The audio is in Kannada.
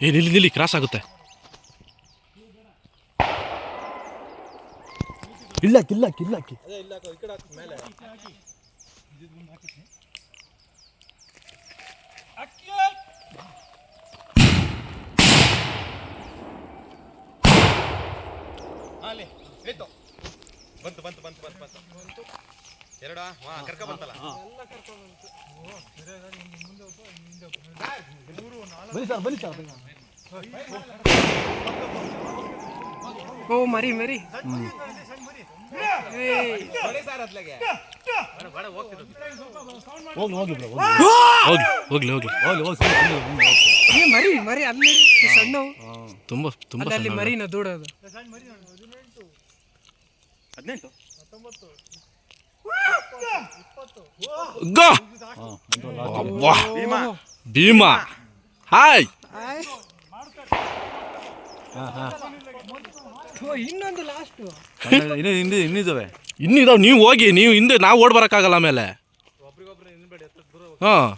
ಏ ನಿಲ್ಲಿ ನಿಲ್ಲಿ ಕ್ರಾಸ್ ಆಗುತ್ತೆ. ಇಲ್ಲ ಕಿಲ್ಲ ಕಿಲ್ಲ ಇಳಿತು ಬಂತು ಬಂತು ಬಂತು ಬಂತು ಬಂತು. ಎರಡ? ಹಾ ಕರ್ಕ ಬಂತಲ್ಲ. ಬನ್ನಿ ಸರ್ ಬನ್ನಿ ಸರ್. ಓ ಮರಿ ಮರಿ. ಹೋಗ್ಲಿ ಹೋಗ್ಲಿ ಬ್ರೋ ಹೋಗ್ಲಿ. ಹೋಗ್ಲಿ ಹೋಗ್ಲಿ ಹೋಗ್ಲಿ. ಹೋಗ್ಲಿ ಸುಮ್ನೆ ಸುಮ್ನೆ ಹೋಗ್ಲಿ. ಏ ಮರಿ ಮರಿ ಅಲ್ಲಿ ಸಣ್ಣ. ಸಣ್ಣವು ತುಂಬ ತುಂಬ ಅಲ್ಲಿ ಮರಿನ ದೂಡೋದು. ಹದಿನೆಂಟು? ಗೋ. ಅಬ್ಬಾ ಭೀಮಾ. ಹಾಯ್. ಓ ಇನ್ನೊಂದು ಲಾಸ್ಟ್ ಇನ್ನೂ ಹಿಂದೆ ಇನ್ನಿದ್ದಾವೆ ಇನ್ನೂ ಇದಾವೆ. ನೀವು ಹೋಗಿ ನೀವು ಹಿಂದೆ ನಾವು ಓಡ್ ಬರೋಕ್ಕಾಗಲ್ಲ ಆಮೇಲೆ. ಹಾಂ.